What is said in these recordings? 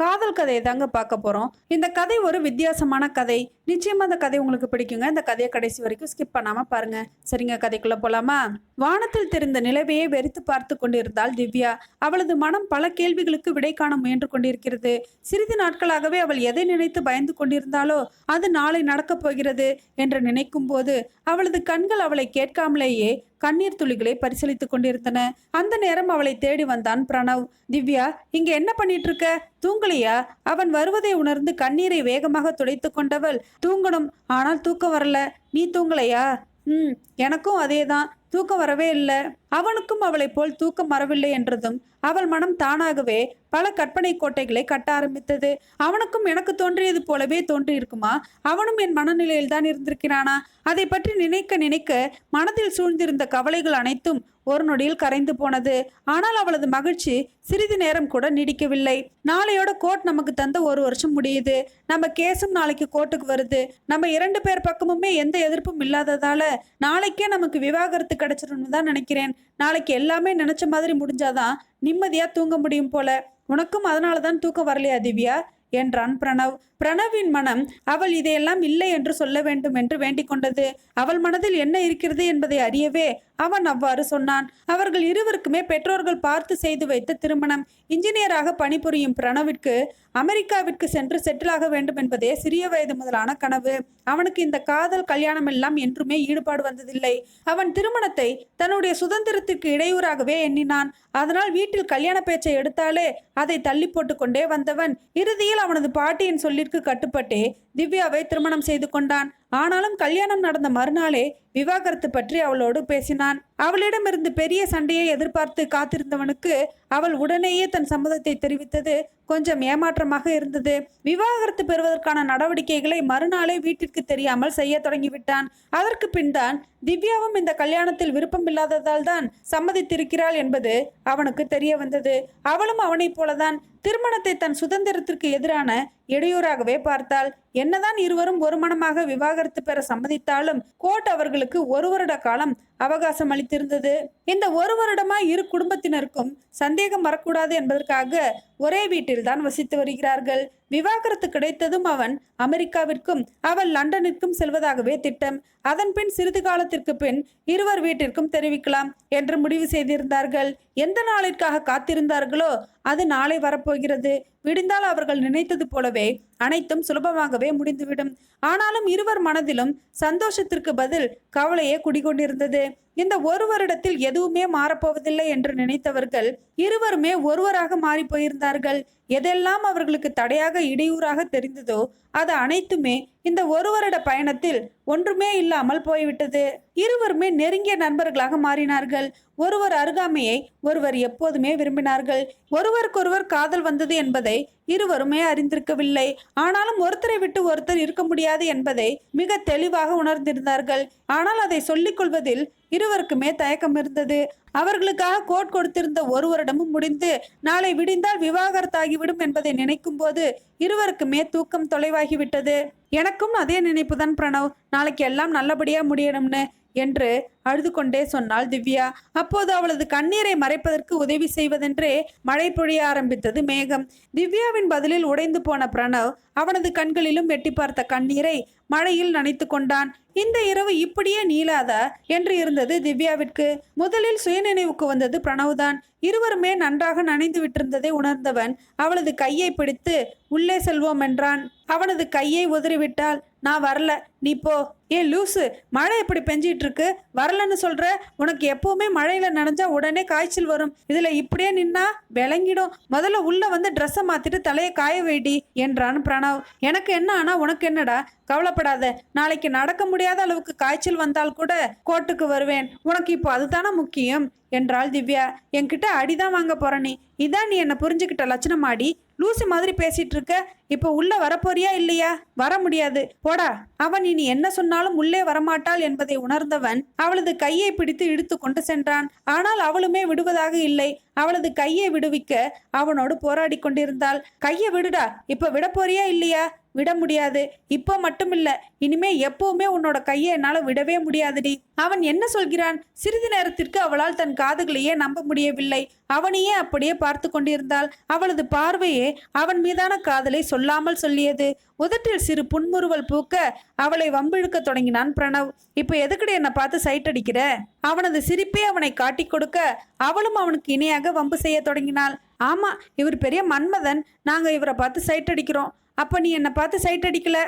காதல் கதையை தாங்க பார்க்க போகிறோம் இந்த கதை ஒரு வித்தியாசமான கதை. நிச்சயமாக அந்த கதை உங்களுக்கு பிடிக்குங்க. இந்த கதையை கடைசி வரைக்கும் ஸ்கிப் பண்ணாமல் பாருங்க. சரிங்க கதைக்குள்ளே போகலாமா வானத்தில் தெரிந்த நிலவையே வெறித்து பார்த்து கொண்டிருந்தாள் திவ்யா. அவளது மனம் பல கேள்விகளுக்கு விடை காண முயன்று கொண்டிருக்கிறது. சிறிது நாட்களாகவே அவள் எதை நினைத்து பயந்து கொண்டிருந்தாலோ அது நாளை நடக்கப் போகிறது என்று நினைக்கும் போது அவளது கண்கள் அவளை கேட்காமலேயே கண்ணீர் துளிகளை பரிசீலித்துக் கொண்டிருந்தன. அந்த நேரம் அவளை தேடி வந்தான் பிரணவ். திவ்யா இங்க என்ன பண்ணிட்டு இருக்க தூங்கலையா? அவன் வருவதை உணர்ந்து கண்ணீரை வேகமாக துடைத்து கொண்டவள் தூங்கணும் ஆனால் தூக்கம் வரல. நீ தூங்கலையா? ம் எனக்கும் அதேதான். தூக்கம் வரவே இல்லை. அவனுக்கும் அவளைப் போல் தூக்கம் வரவில்லை என்றதும் அவள் மனம் தானாகவே பல கற்பனை கோட்டைகளை கட்ட ஆரம்பித்தது. அவனுக்கும் எனக்கு தோன்றியது போலவே தோன்றியிருக்குமா? அவனும் என் மனநிலையில் தான் இருந்திருக்கிறானா? அதை பற்றி நினைக்க நினைக்க மனதில் சூழ்ந்திருந்த கவலைகள் அனைத்தும் ஒரு நொடியில் கரைந்து போனது. ஆனால் அவளது மகிழ்ச்சி சிறிது நேரம் கூட நீடிக்கவில்லை. நாளையோட கோர்ட் நமக்கு தந்த ஒரு வருஷம் முடியுது. நம்ம கேஸும் நாளைக்கு கோர்ட்டுக்கு வருது. நம்ம இரண்டு பேர் பக்கமுமே எந்த எதிர்ப்பும் இல்லாததால நாளைக்கே நமக்கு விவாகரத்து கிடைச்சிரும்னு தான் நினைக்கிறேன். நாளைக்கு எல்லாமே நினைச்ச மாதிரி முடிஞ்சாதான் நிம்மதியா தூங்க முடியும் போல. உனக்கும் அதனால தான் தூக்கம் வரலையா திவ்யா? என்றான் பிரணவ். பிரணவின் மனம் அவள் இதையெல்லாம் இல்லை என்று சொல்ல வேண்டும் என்று வேண்டிக் கொண்டது. அவள் மனதில் என்ன இருக்கிறது என்பதை அறியவே அவன் அவ்வாறு சொன்னான். அவர்கள் இருவருக்குமே பெற்றோர்கள் பார்த்து செய்து வைத்த திருமணம். இன்ஜினியராக பணிபுரியும் பிரணவிற்கு அமெரிக்காவிற்கு சென்று செட்டில் ஆக வேண்டும் என்பதே சிறிய வயது முதலான கனவு. அவனுக்கு இந்த காதல் கல்யாணம் எல்லாம் என்றுமே ஈடுபாடு வந்ததில்லை. அவன் திருமணத்தை தன்னுடைய சுதந்திரத்திற்கு இடையூறாகவே எண்ணினான். அதனால் வீட்டில் கல்யாண பேச்சை எடுத்தாலே அதை தள்ளி போட்டு கொண்டே வந்தவன் இறுதியில் அவனது பாட்டியின் சொல்லிற்கு கட்டுப்பட்டே திவ்யாவை திருமணம் செய்து கொண்டான். ஆனாலும் கல்யாணம் நடந்த மறுநாளே விவாகரத்து பற்றி அவளோடு பேசினான். அவளிடமிருந்து பெரிய சண்டையை எதிர்பார்த்து காத்திருந்தவனுக்கு அவள் உடனேயே தன் சம்மதத்தை தெரிவித்தது கொஞ்சம் ஏமாற்றமாக இருந்தது. விவாகரத்து பெறுவதற்கான நடவடிக்கைகளை மறுநாளே வீட்டிற்கு தெரியாமல் செய்ய தொடங்கிவிட்டான். அதற்கு பின்தான் திவ்யாவும் இந்த கல்யாணத்தில் விருப்பமில்லாததால் தான் சம்மதித்திருக்கிறாள் என்பது அவனுக்கு தெரிய வந்தது. அவளும் அவனைப் போலதான் திருமணத்தை தன் சுதந்திரத்திற்கு எதிரான இடையூறாகவே பார்த்தால் என்னதான் இருவரும் ஒரு மனமாக விவாகரத்து பெற சம்மதித்தாலும் கோர்ட் அவர்களுக்கு ஒரு வருட காலம் அவகாசம் அளித்திருந்தது. இந்த ஒரு வருடமா இரு குடும்பத்தினருக்கும் சந்தேகம் வரக்கூடாது என்பதற்காக ஒரே வீட்டில் தான் வசித்து வருகிறார்கள். விவாகரத்து கிடைத்ததும் அவன் அமெரிக்காவிற்கும் அவள் லண்டனிற்கும் செல்வதாகவே திட்டம். அதன்பின் சிறிது காலத்திற்கு பின் இருவர் வீட்டிற்கும் தெரிவிக்கலாம் என்று முடிவு செய்திருந்தார்கள். எந்த நாளிற்காக காத்திருந்தார்களோ அது நாளை வரப்போகிறது. விடிந்தால் அவர்கள் நினைத்தது போலவே அனைத்தும் சுலபமாகவே முடிந்துவிடும். ஆனாலும் இருவர் மனதிலும் சந்தோஷத்திற்கு பதில் கவலையே குடிகொண்டிருந்தது. இந்த ஒரு வருடத்தில் எதுவுமே மாறப்போவதில்லை என்று நினைத்தவர்கள் இருவருமே ஒருவராக மாறி போயிருந்தார்கள். எதெல்லாம் அவர்களுக்கு தடையாக இடையூறாக தெரிந்ததோ அது அனைத்துமே இந்த ஒரு வருட பயணத்தில் ஒன்றுமே இல்லாமல் போய்விட்டது. இருவருமே நெருங்கிய நண்பர்களாக மாறினார்கள். ஒருவர் அருகாமையை ஒருவர் எப்போதுமே விரும்பினார்கள். ஒருவருக்கொருவர் காதல் வந்தது என்பதை இருவருமே அறிந்திருக்கவில்லை. ஆனாலும் ஒருத்தரை விட்டு ஒருத்தர் இருக்க முடியாது என்பதை மிக தெளிவாக உணர்ந்திருந்தார்கள். ஆனால் அதை சொல்லிக் கொள்வதில் இருவருக்குமே தயக்கம் இருந்தது. அவர்களுக்காக கோட் கொடுத்திருந்த ஒரு வருடமும் முடிந்து நாளை விடிந்தால் விவாகரத்தாகிவிடும் என்பதை நினைக்கும் போது இருவருக்குமே தூக்கம் தொலைவாகிவிட்டது. எனக்கும் அதே நினைப்புதான் பிரணவ். நாளைக்கு எல்லாம் நல்லபடியா முடியணும்னு என்று அழுது கொண்டே சொன்னாள் திவ்யா. அப்போது அவளது கண்ணீரை மறைப்பதற்கு உதவி செய்வதென்றே மழை பொழிய ஆரம்பித்தது மேகம். திவ்யாவின் பதிலில் உடைந்து போன பிரணவ் அவனது கண்களிலும் எட்டி பார்த்த கண்ணீரை மழையில் நனைத்து கொண்டான். இந்த இரவு இப்படியே நீளாதா என்று இருந்தது திவ்யாவிற்கு. முதலில் சுயநினைவுக்கு வந்தது பிரணவ்தான். இருவருமே நன்றாக நனைந்து விட்டிருந்ததை உணர்ந்தவன் அவளது கையை பிடித்து உள்ளே செல்வோம் என்றான். அவனது கையை உதறிவிட்டால் நான் வரல. நீ போ. ஏ லூசு மழை எப்படி பெஞ்சிட்டு இருக்கு வரலன்னு சொல்ற? உனக்கு எப்பவுமே மழையில நனைஞ்சா உடனே காய்ச்சல் வரும். இதுல இப்படியே நின்னா விளங்கிடும். முதல்ல உள்ள வந்து ட்ரெஸ்ஸை மாத்திட்டு தலையை காய வைடி என்றான் பிரணவ். எனக்கு என்ன ஆனா உனக்கு என்னடா? கவலைப்படாத. நாளைக்கு நடக்க முடியாத அளவுக்கு காய்ச்சல் வந்தால் கூட கோர்ட்டுக்கு வருவேன். உனக்கு இப்போ அதுதானே முக்கியம்? என்றாள் திவ்யா. என்கிட்ட அடிதான் வாங்க போற நீ. இதான் நீ என்ன புரிஞ்சுக்கிட்ட லட்சணமாடி? லூசு மாதிரி பேசிட்டு இருக்க இப்போ உள்ள வரப்போறியா இல்லையா? வர முடியாது. போடா. அவன் இனி என்ன சொன்னாலும் உள்ளே வரமாட்டாள் என்பதை உணர்ந்தவன் அவளது கையை பிடித்து இழுத்து கொண்டு சென்றான். ஆனால் அவளுமே விடுவதாக இல்லை. அவளது கையை விடுவிக்க அவனோடு போராடி கொண்டிருந்தாள். கையை விடுடா இப்ப விட போறியா இல்லையா? விட முடியாது. இப்போ மட்டும் இல்ல இனிமே எப்பவுமே உன்னோட கையை என்னால விடவே முடியாதுடி. அவன் என்ன சொல்கிறான்? சிறிது நேரத்திற்கு அவளால் தன் காதுகளையே நம்ப முடியவில்லை. அவனையே அப்படியே பார்த்து கொண்டிருந்தாள். அவளது பார்வையே அவன் மீதான காதலை சொல்லாமல் சொல்லியது. உதட்டில் சிறு புன்முறுவல் பூக்க அவளை வம்பிழுக்க தொடங்கினான் பிரணவ். இப்போ எதுக்குடி என்னை பார்த்து சைட் அடிக்கிற? அவனது சிரிப்பே அவனை காட்டிக் கொடுக்க அவளும் அவனுக்கு இணையாக வம்பு செய்ய தொடங்கினாள். ஆமா இவர் பெரிய மன்மதன். நாங்கள் இவரை பார்த்து சைட் அடிக்கிறோம். அப்போ நீ என்னை பார்த்து சைட் அடிக்கல?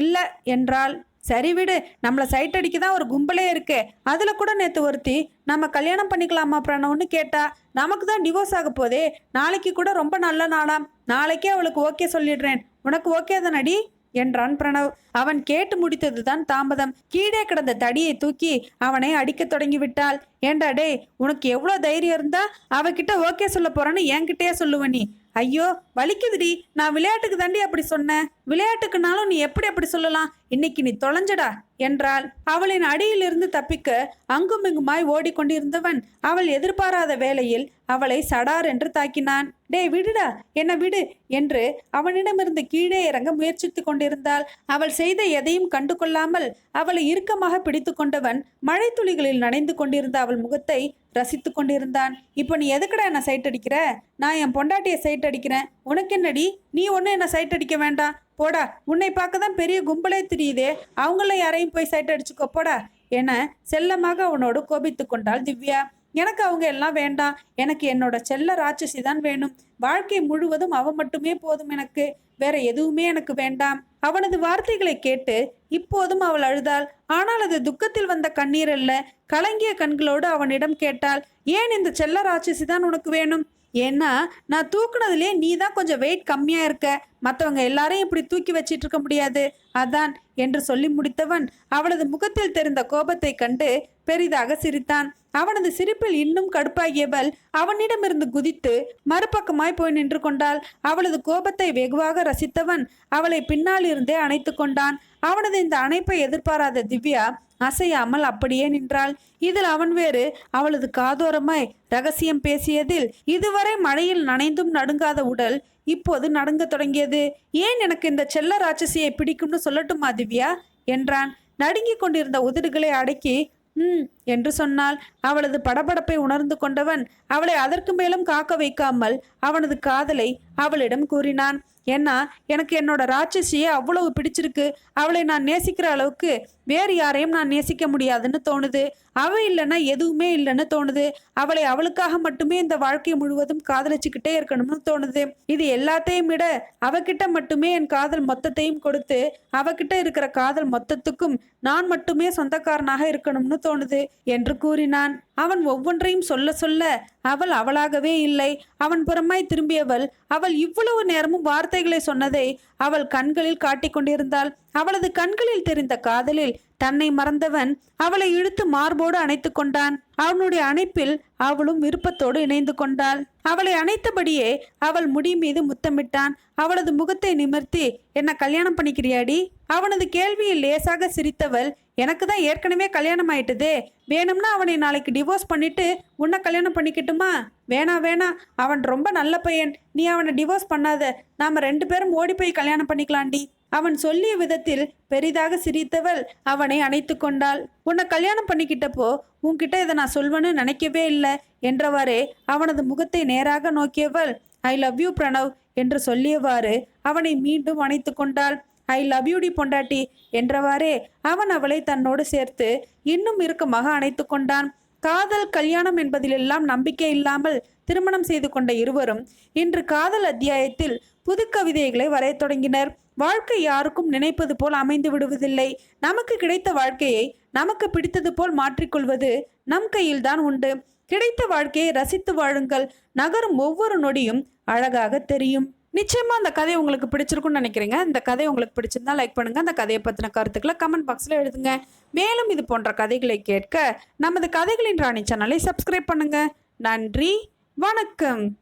இல்லை என்றால் சரி விடு. நம்மளை சைட் அடிக்க தான் ஒரு கும்பலே இருக்கு. அதில் கூட நேற்று ஒருத்தி நம்ம கல்யாணம் பண்ணிக்கலாமா பிரணவ்னு கேட்டா நமக்கு தான் டிவோர்ஸ் ஆக போதே நாளைக்கு கூட ரொம்ப நல்ல நாளாம். நாளைக்கே அவளுக்கு ஓகே சொல்லிடுறேன். உனக்கு ஓகே தானடி? என்றான் பிரணவ் அவன் கேட்டு முடித்ததுதான் தாமதம். கீழே கிடந்த தடியை தூக்கி அவனை அடிக்கத் தொடங்கி விட்டாள் ஏண்டா டேய் உனக்கு எவ்வளோ தைரியம் இருந்தா அவகிட்ட ஓகே சொல்ல போறேன்னு என்கிட்டயே சொல்லுவ நீ. ஐயோ வலிக்குதுடி. நான் விளையாட்டுக்கு தாண்டி அப்படி சொன்னேன். விளையாட்டுக்குனாலும் நீ எப்படி அப்படி சொல்லலாம்? இன்னைக்கு நீ தொலைஞ்சடா என்றாள். அவளின் அடியிலிருந்து தப்பிக்க அங்குமிங்குமாய் ஓடிக்கொண்டிருந்தவன் அவள் எதிர்பாராத வேளையில் அவளை சடார் என்று தாக்கினான். டேய் விடுடா என்ன விடு என்று அவனிடமிருந்து கீழே இறங்க முயற்சித்து கொண்டிருந்தாள். அவள் செய்த எதையும் கண்டு கொள்ளாமல் அவளை இறுக்கமாக பிடித்து கொண்டவன் மழை துளிகளில் நனைந்து கொண்டிருந்த அவள் முகத்தை ரசித்து கொண்டிருந்தான். இப்போ நீ எதுக்குடா என்ன சைட் அடிக்கிற நான் என் பொண்டாட்டியை சைட் அடிக்கிறேன் உனக்கு என்னடி நீ ஒன்றும் என்ன சைட் அடிக்க வேண்டாம். போடா உன்னை பார்க்க தான் பெரிய கும்பலே தெரியுதே. அவங்கள யாரையும் போய் சைட் அடிச்சுக்கோ போடா என செல்லமாக அவனோடு கோபித்து கொண்டாள் திவ்யா. எனக்கு அவங்க எல்லாம் வேண்டாம். எனக்கு என்னோட செல்ல ராட்சசி தான் வேணும். வாழ்க்கை முழுவதும் அவன் மட்டுமே போதும் எனக்கு. வேற எதுவுமே எனக்கு வேண்டாம். அவனது வார்த்தைகளை கேட்டு இப்போதும் அவள் அழுதாள். ஆனால் அது துக்கத்தில் வந்த கண்ணீர் அல்ல. கலங்கிய கண்களோடு அவனிடம் கேட்டாள் ஏன் இந்த செல்ல ராட்சசி தான் உனக்கு வேணும்? ஏன்னா நான் தூக்குனதுலேயே நீ தான் கொஞ்சம் வெயிட் கம்மியாக இருக்க. மற்றவங்க எல்லாரையும் இப்படி தூக்கி வச்சிட்டு இருக்க முடியாது. அதான் என்று சொல்லி முடித்தவன் அவளது முகத்தில் தெரிந்த கோபத்தை கண்டு பெரிதாக சிரித்தான். அவனது சிரிப்பில் இன்னும் கடுப்பாகியவள் அவனிடமிருந்து குதித்து மறுபக்கமாய் போய் நின்று கொண்டாள். அவளது கோபத்தை வெகுவாக ரசித்தவன் அவளை பின்னால் இருந்தே அணைத்து கொண்டான். அவனது இந்த அணைப்பை எதிர்பாராத திவ்யா அசையாமல் அப்படியே நின்றாள். இதில் அவன் வேறு அவளது காதோரமாய் ரகசியம் பேசியதில் இதுவரை மழையில் நனைந்தும் நடுங்காத உடல் இப்போது நடுங்க தொடங்கியது. ஏன் எனக்கு இந்த செல்ல ராட்சசியை பிடிக்கும்னு சொல்லட்டுமா திவ்யா? என்றான். நடுங்கிக் கொண்டிருந்த உதடுகளை அடக்கி ம் என்று சொன்னால் அவளது படபடப்பை உணர்ந்து கொண்டவன் அவளை அதற்கு மேலும் காக்க வைக்காமல் அவனது காதலை அவளிடம் கூறினான். ஏன்னா எனக்கு என்னோட ராட்சசியை அவ்வளவு பிடிச்சிருக்கு. அவளை நான் நேசிக்கிற அளவுக்கு வேறு யாரையும் நான் நேசிக்க முடியாதுன்னு தோணுது. அவ இல்லைன்னா எதுவுமே இல்லைன்னு தோணுது. அவளை அவளுக்காக மட்டுமே இந்த வாழ்க்கை முழுவதும் காதலிச்சுக்கிட்டே இருக்கணும்னு தோணுது. இது எல்லாத்தையும் விட அவகிட்ட மட்டுமே என் காதல் மொத்தத்தையும் கொடுத்து அவகிட்ட இருக்கிற காதல் மொத்தத்துக்கும் நான் மட்டுமே சொந்தக்காரனாக இருக்கணும்னு தோணுது. என்று கூறினான். அவன் ஒவ்வொன்றையும் சொல்ல சொல்ல அவள் அவளாகவே இல்லை. அவன் புறமாய் திரும்பியவள் அவள் இவ்வளவு நேரமும் வார்த்தைகளை சொன்னதை அவள் கண்களில் காட்டிக் கொண்டிருந்தாள். அவளது கண்களில் தெரிந்த காதலில் தன்னை மறந்தவன் அவளை இழுத்து மார்போடு அணைத்து கொண்டான். அவனுடைய அணைப்பில் அவளும் விருப்பத்தோடு இணைந்து கொண்டாள். அவளை அணைத்தபடியே அவள் முடி மீது முத்தமிட்டான். அவளது முகத்தை நிமிர்த்தி என்ன கல்யாணம் பண்ணிக்கிறியாடி? அவனது கேள்வியில் லேசாக சிரித்தவள் எனக்கு தான் ஏற்கனவே கல்யாணம் ஆயிட்டுதே. வேணும்னா அவனை நாளைக்கு டிவோர்ஸ் பண்ணிட்டு உன்னை கல்யாணம் பண்ணிக்கட்டுமா? வேணாம் வேணாம் அவன் ரொம்ப நல்ல பையன். நீ அவனை டிவோர்ஸ் பண்ணாத. நாம ரெண்டு பேரும் ஓடி போய் கல்யாணம் பண்ணிக்கலாண்டி அவன் சொல்லிய விதத்தில் பெரிதாக சிரித்தவள் அவனை அணைத்து கொண்டாள். உன்னை கல்யாணம் பண்ணிக்கிட்டப்போ உன்கிட்ட இதை நான் சொல்வேன்னு நினைக்கவே இல்லை என்றவாறே அவனது முகத்தை நேராக நோக்கியவள் ஐ லவ் யூ பிரணவ் என்று சொல்லியவாறு அவனை மீண்டும் அணைத்து கொண்டாள். ஐ லவ் யூடி பொண்டாட்டி என்றவாறே அவன் அவளை தன்னோடு சேர்த்து இன்னும் இறுக்கமாக அணைத்து கொண்டான். காதல் கல்யாணம் என்பதிலெல்லாம் நம்பிக்கை இல்லாமல் திருமணம் செய்து கொண்ட இருவரும் இன்று காதல் அத்தியாயத்தில் புது கவிதைகளை வரையத் தொடங்கினர். வாழ்க்கை யாருக்கும் நினைப்பது போல் அமைந்து விடுவதில்லை. நமக்கு கிடைத்த வாழ்க்கையை நமக்கு பிடித்தது போல் மாற்றிக்கொள்வது நம் கையில்தான் உண்டு. கிடைத்த வாழ்க்கையை ரசித்து வாழுங்கள். நகரும் ஒவ்வொரு நொடியும் அழகாக தெரியும். நிச்சயமாக அந்த கதை உங்களுக்கு பிடிச்சிருக்கும்னு நினைக்கிறேங்க. இந்த கதை உங்களுக்கு பிடிச்சிருந்தா லைக் பண்ணுங்க. அந்த கதையை பற்றின கருத்துக்களை கமெண்ட் பாக்ஸில் எழுதுங்க. மேலும் இது போன்ற கதைகளை கேட்க நமது கதைகளின் ராணி சேனலை சப்ஸ்கிரைப் பண்ணுங்க. நன்றி. வணக்கம்.